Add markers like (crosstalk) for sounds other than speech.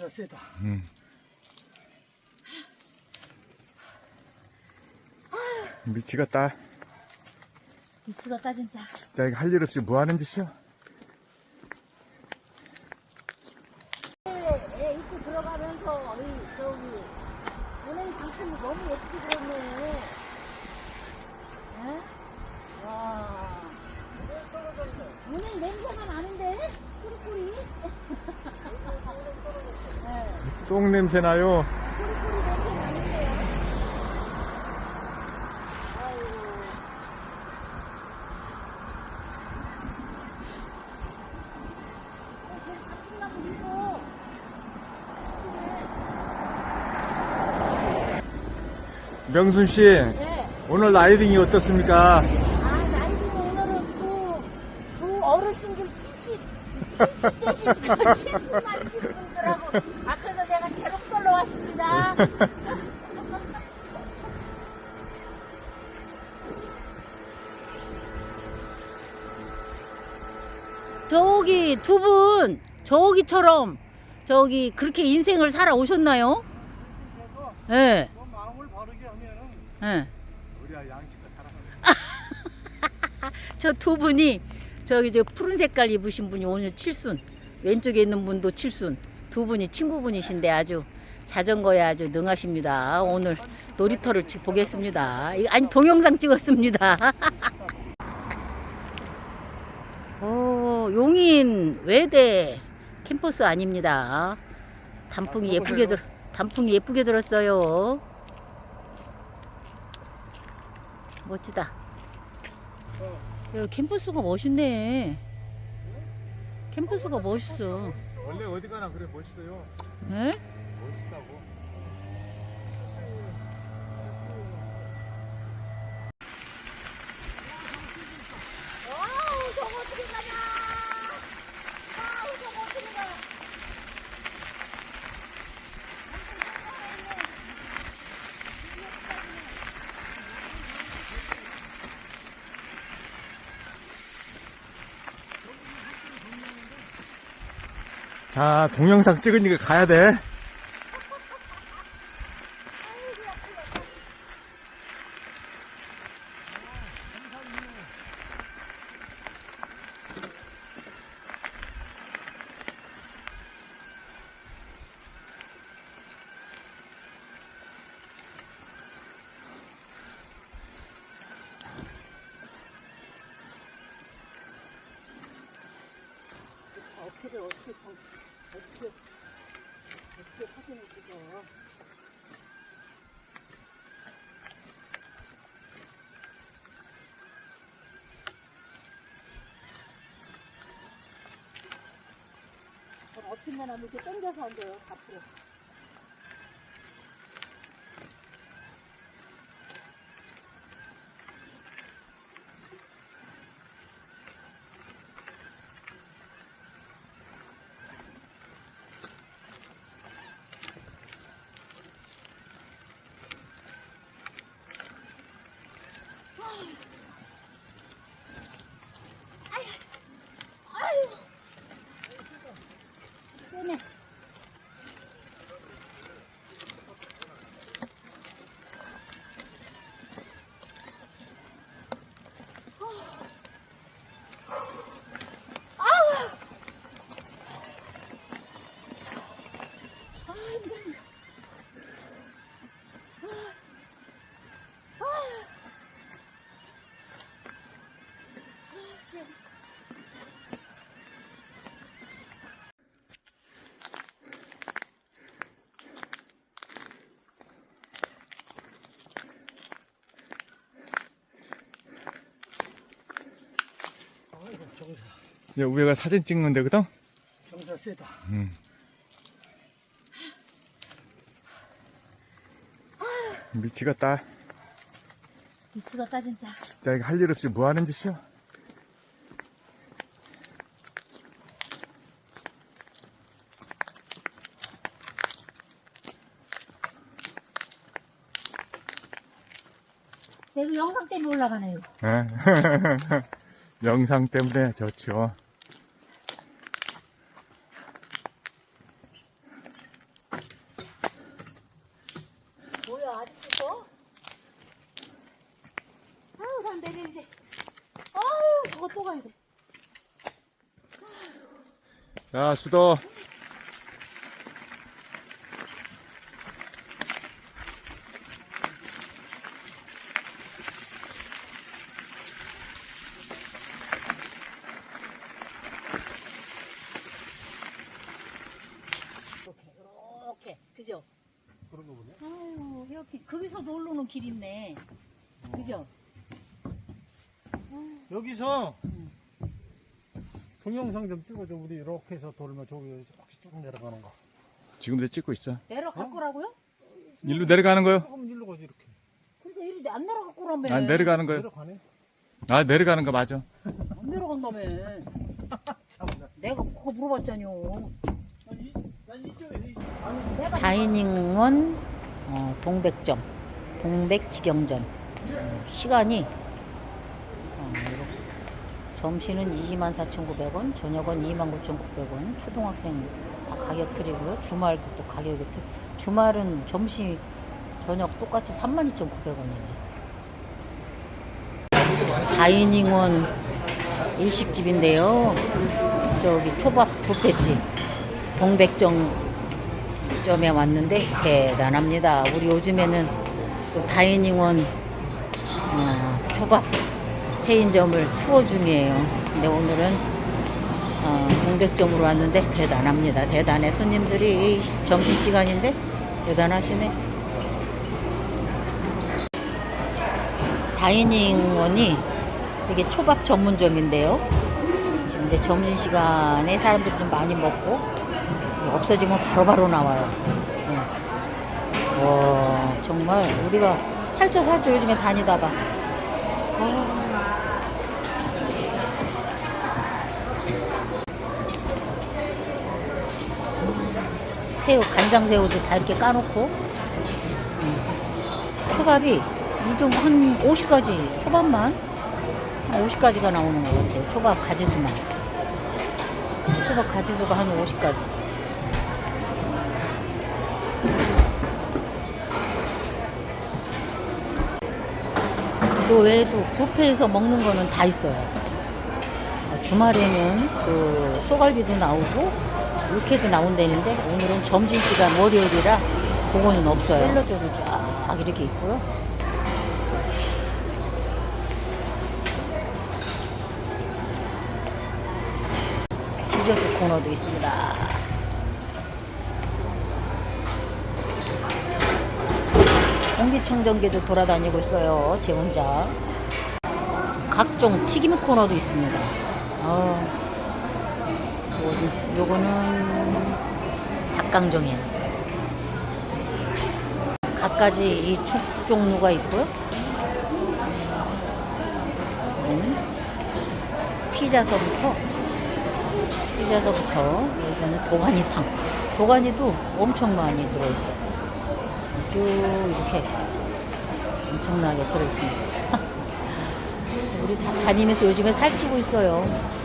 정사 세다. 음. 미치겠다. 미치겠다 진짜. 진짜 이거 할 일 없이 뭐 하는 짓이야? 애 입고 들어가면서 이 저기 은행 상품이 너무 예쁘게 들었네. 에? 와. 은행 냄새가 나는데? 꾸리꾸리? 네, 똥 냄새 나요. 명순 씨, 네. 오늘 라이딩이 어떻습니까? 아, 나이는 오늘은 두, 두 어르신들 70, 70 되신 70 만신 분들하고, (laughs) (laughs) 저기 두 분, 저기처럼, 저기, 그렇게 인생을 살아오셨나요? 예, 네. 너 마음을 바르게 하면은 예. 우리야 양식과 사랑하는 (laughs) 저 두 분이 저기 저 푸른 색깔 입으신 분이 오늘 칠순 왼쪽에 있는 분도 칠순 두 분이 친구분이신데 아주 자전거에 아주 능하십니다 오늘 놀이터를 지- 보겠습니다 이- 아니 동영상 찍었습니다 (laughs) 오 용인 외대 캠퍼스 아닙니다 단풍이 아, 예쁘게 들 단풍이 예쁘게 들었어요 멋지다 야, 캠퍼스가 멋있네. 캠퍼스가 멋있어. 원래 어디 가나 그래 멋있어요. 에? 멋있다고. 와우, 저거 어떻게 가냐? 와우, 저거 어떻게 가? 자, 동영상 찍으니까 가야 돼. 어떻게 어떻게 정- 어떻게 어떻게 사진을 찍어? 그럼 엎친면 하면 이렇게 당겨서 앉아요 앞으로. Oh! 야, 우리가 사진 찍는 데거든? 정사 세다. 음. 미치겠다. 미치겠다 진짜. 진짜 이거 할 일 없이 뭐 하는 짓이야? 내가 영상 때문에 올라가네요. 예? (laughs) 영상 때문에 좋죠. 아이고. 자, 수도. 이렇게 그죠? 그런 거 보네. 아유 이렇게 거기서도 올라오는 길 있네. 그죠? 여기서 동영상 좀 찍어줘. 우리 이렇게 해서 돌면 저기 이렇게 쭉 내려가는 거. 지금도 찍고 있어. 내려갈 어? 거라고요? 일로 내려가는 거요? 조금 일로 가지 이렇게. 그러니까 이리 안 내려갈 거라며. 아, 내려가는 거요? 내려가네. 아, 내려가는 거 맞아. 안 내려간다며. 참나. 내가 그거 물어봤잖요. 난 이쪽에 다이닝원 어, 동백점, 동백지경전 어, 시간이. 점심은 24,900원, 저녁은 29,900원, 초등학생 다 가격 틀이고요. 주말도 또 가격이 틀. 주말은 점심, 저녁 똑같이 32,900원이네. 다이닝원 일식집인데요. 저기 초밥 뷔페집 동백점 점에 왔는데 대단합니다. 우리 요즘에는 또 다이닝원 어, 초밥 체인점을 투어 중이에요. 근데 오늘은 어, 동백점으로 왔는데 대단합니다. 대단해. 손님들이 점심 시간인데 대단하시네. 다이닝원이 되게 초밥 전문점인데요. 이제 점심 시간에 사람들이 좀 많이 먹고 없어지면 바로바로 나와요. 예. 와, 정말 우리가 살쪄 살쪄 요즘에 다니다가. 아. 새우, 간장새우도 다 이렇게 까놓고. 음. 초밥이 이 정도 한 50가지, 초밥만 한 50가지가 나오는 것 같아요. 초밥 가지수만. 초밥 가지수가 한 50가지. 그 외에도 뷔페에서 먹는 거는 다 있어요. 어, 주말에는 그 소갈비도 나오고 육회도 나온다는데 오늘은 점심시간 월요일이라 그거는 없어요. 샐러드도 쫙 이렇게 있고요. 디저트 코너도 있습니다. 공기청정기도 돌아다니고 있어요. 제 혼자. 각종 튀김 코너도 있습니다. 어, 요거는, 요거는 닭강정이에요. 갖가지 이죽 종류가 있고요. 이거는 피자서부터 피자서부터 여기는 도가니탕. 도가니도 엄청 많이 들어있어요. 쭉 이렇게 엄청나게 들어있습니다. (laughs) 우리 다 다니면서 요즘에 살찌고 있어요.